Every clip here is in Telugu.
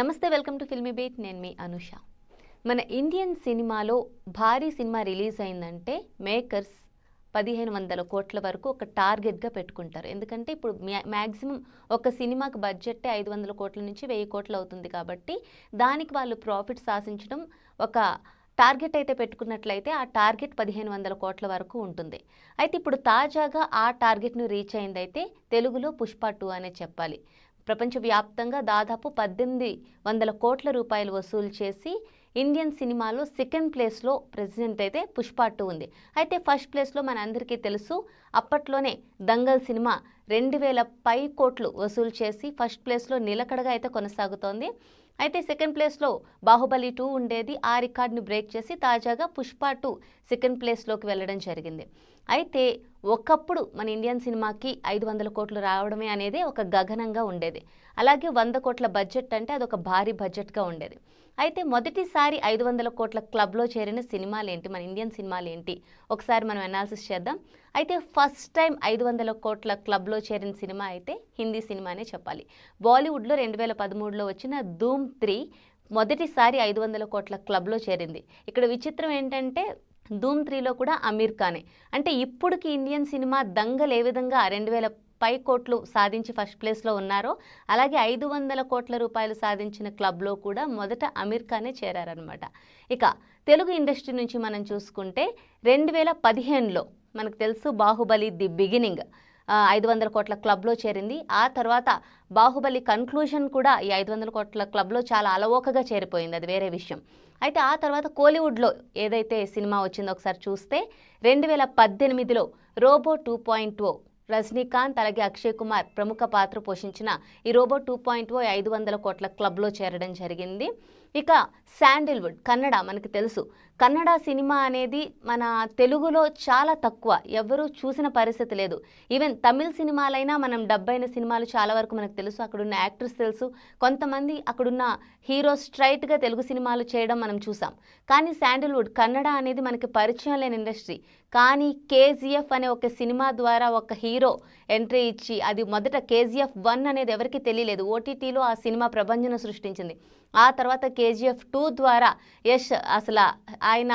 నమస్తే వెల్కమ్ టు ఫిల్మీ బీట్. నేను మీ అనుష. మన ఇండియన్ సినిమాలో భారీ సినిమా రిలీజ్ అయిందంటే మేకర్స్ పదిహేను వందల కోట్ల వరకు ఒక టార్గెట్గా పెట్టుకుంటారు. ఎందుకంటే ఇప్పుడు మ్యాక్సిమం ఒక సినిమాకి బడ్జెట్ ఐదు వందల కోట్ల నుంచి వెయ్యి కోట్లు అవుతుంది కాబట్టి దానికి వాళ్ళు ప్రాఫిట్స్ ఆశించడం ఒక టార్గెట్ అయితే పెట్టుకున్నట్లయితే ఆ టార్గెట్ పదిహేను వందల కోట్ల వరకు ఉంటుంది. అయితే ఇప్పుడు తాజాగా ఆ టార్గెట్ను రీచ్ అయిందైతే తెలుగులో పుష్ప టూ అనే చెప్పాలి. ప్రపంచవ్యాప్తంగా దాదాపు పద్దెనిమిది వందల కోట్ల రూపాయలు వసూలు చేసి ఇండియన్ సినిమాలో సెకండ్ ప్లేస్లో ప్రెసిడెంట్ అయితే పుష్ప టూ ఉంది. అయితే ఫస్ట్ ప్లేస్లో మన అందరికీ తెలుసు అప్పట్లోనే దంగల్ సినిమా రెండు వేల పై కోట్లు వసూలు చేసి ఫస్ట్ ప్లేస్లో నిలకడగా అయితే కొనసాగుతోంది. అయితే సెకండ్ ప్లేస్లో బాహుబలి టూ ఉండేది. ఆ రికార్డుని బ్రేక్ చేసి తాజాగా పుష్ప టూ సెకండ్ ప్లేస్లోకి వెళ్ళడం జరిగింది. అయితే ఒకప్పుడు మన ఇండియన్ సినిమాకి ఐదు వందల కోట్లు రావడమే అనేది ఒక గగనంగా ఉండేది. అలాగే వంద కోట్ల బడ్జెట్ అంటే అదొక భారీ బడ్జెట్గా ఉండేది. అయితే మొదటిసారి ఐదు వందల కోట్ల క్లబ్లో చేరిన సినిమాలు ఏంటి మన ఇండియన్ సినిమాలు ఏంటి ఒకసారి మనం అనాలిసిస్ చేద్దాం. అయితే ఫస్ట్ టైం ఐదు వందల కోట్ల క్లబ్లో చేరిన సినిమా అయితే హిందీ సినిమానే చెప్పాలి. బాలీవుడ్లో రెండు వేల పదమూడులో వచ్చిన ధూమ్ త్రీ మొదటిసారి ఐదు వందల కోట్ల క్లబ్లో చేరింది. ఇక్కడ విచిత్రం ఏంటంటే ధూమ్ త్రీలో కూడా అమీర్ ఖానే. అంటే ఇప్పుడుకి ఇండియన్ సినిమా దంగలు ఏ విధంగా రెండు వేల పై కోట్లు సాధించి ఫస్ట్ ప్లేస్లో ఉన్నారో. అలాగే ఐదు వందల కోట్ల రూపాయలు సాధించిన క్లబ్లో కూడా మొదట అమీర్ ఖానే చేరారనమాట ఇక తెలుగు ఇండస్ట్రీ నుంచి మనం చూసుకుంటే రెండు వేల పదిహేనులో మనకు తెలుసు బాహుబలి ది బిగినింగ్. ఐదు వందల కోట్ల క్లబ్లో చేరింది. ఆ తర్వాత బాహుబలి కన్క్లూషన్ కూడా ఈ ఐదు వందల కోట్ల క్లబ్లో చాలా అలవోకగా చేరిపోయింది. అది వేరే విషయం. అయితే ఆ తర్వాత కోలీవుడ్లో ఏదైతే సినిమా వచ్చిందో ఒకసారి చూస్తే రెండు వేల పద్దెనిమిదిలో Robo two point O Rajinikanth అలాగే అక్షయ్ కుమార్ ప్రముఖ పాత్ర పోషించిన ఈ రోబో టూ పాయింట్ ఓ ఐదు వందల కోట్ల క్లబ్లో చేరడం జరిగింది. ఇక శాండిల్వుడ్ కన్నడ మనకు తెలుసు. కన్నడ సినిమా అనేది మన తెలుగులో చాలా తక్కువ ఎవరూ చూసిన పరిస్థితి లేదు. ఈవెన్ తమిళ సినిమాలైనా మనం డబ్బైన సినిమాలు చాలా వరకు మనకు తెలుసు. అక్కడున్న యాక్టర్స్ తెలుసు. కొంతమంది అక్కడున్న హీరో స్ట్రైట్గా తెలుగు సినిమాలు చేయడం మనం చూసాం. కానీ శాండిల్వుడ్ కన్నడ అనేది మనకి పరిచయం లేని ఇండస్ట్రీ. కానీ కేజీఎఫ్ అనే ఒక సినిమా ద్వారా ఒక హీరో ఎంట్రీ ఇచ్చి అది మొదట కేజీఎఫ్ వన్ అనేది ఎవరికి తెలియలేదు. ఓటీటీలో ఆ సినిమా ప్రభంజనం సృష్టించింది. ఆ తర్వాత కేజీఎఫ్ టూ ద్వారా యష్ అసలు ఆయన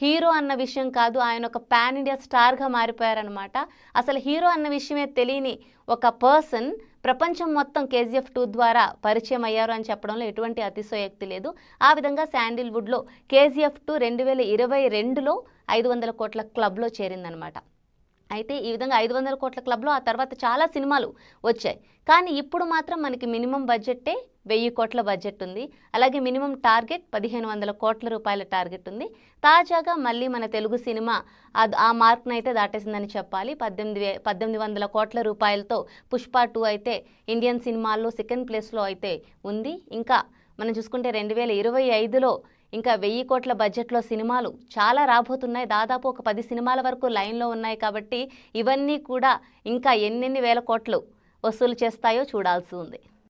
హీరో అన్న విషయం కాదు ఆయన ఒక పాన్ ఇండియా స్టార్గా మారిపోయారనమాట అసలు హీరో అన్న విషయమే తెలియని ఒక పర్సన్ ప్రపంచం మొత్తం కేజీఎఫ్ టూ ద్వారా పరిచయం అయ్యారు అని చెప్పడంలో ఎటువంటి అతిశయోక్తి లేదు. ఆ విధంగా శాండిల్వుడ్లో కేజీఎఫ్ టూ రెండు వేల ఇరవై రెండులో ఐదు వందల కోట్ల క్లబ్లో చేరిందనమాట అయితే ఈ విధంగా ఐదు వందల కోట్ల క్లబ్లో ఆ తర్వాత చాలా సినిమాలు వచ్చాయి. కానీ ఇప్పుడు మాత్రం మనకి మినిమం బడ్జెట్టే వెయ్యి కోట్ల బడ్జెట్ ఉంది. అలాగే మినిమం టార్గెట్ పదిహేను వందల కోట్ల రూపాయల టార్గెట్ ఉంది. తాజాగా మళ్ళీ మన తెలుగు సినిమా ఆ మార్క్ను అయితే దాటేసిందని చెప్పాలి. పద్దెనిమిది వే పద్దెనిమిది వందల కోట్ల రూపాయలతో పుష్ప టూ అయితే ఇండియన్ సినిమాల్లో సెకండ్ ప్లేస్లో అయితే ఉంది. ఇంకా మనం చూసుకుంటే రెండు వేల ఇరవై ఐదులో ఇంకా వెయ్యి కోట్ల బడ్జెట్లో సినిమాలు చాలా రాబోతున్నాయి. దాదాపు ఒక పది సినిమాల వరకు లైన్లో ఉన్నాయి కాబట్టి ఇవన్నీ కూడా ఇంకా ఎన్నెన్ని వేల కోట్లు వసూలు చేస్తాయో చూడాల్సి ఉంది.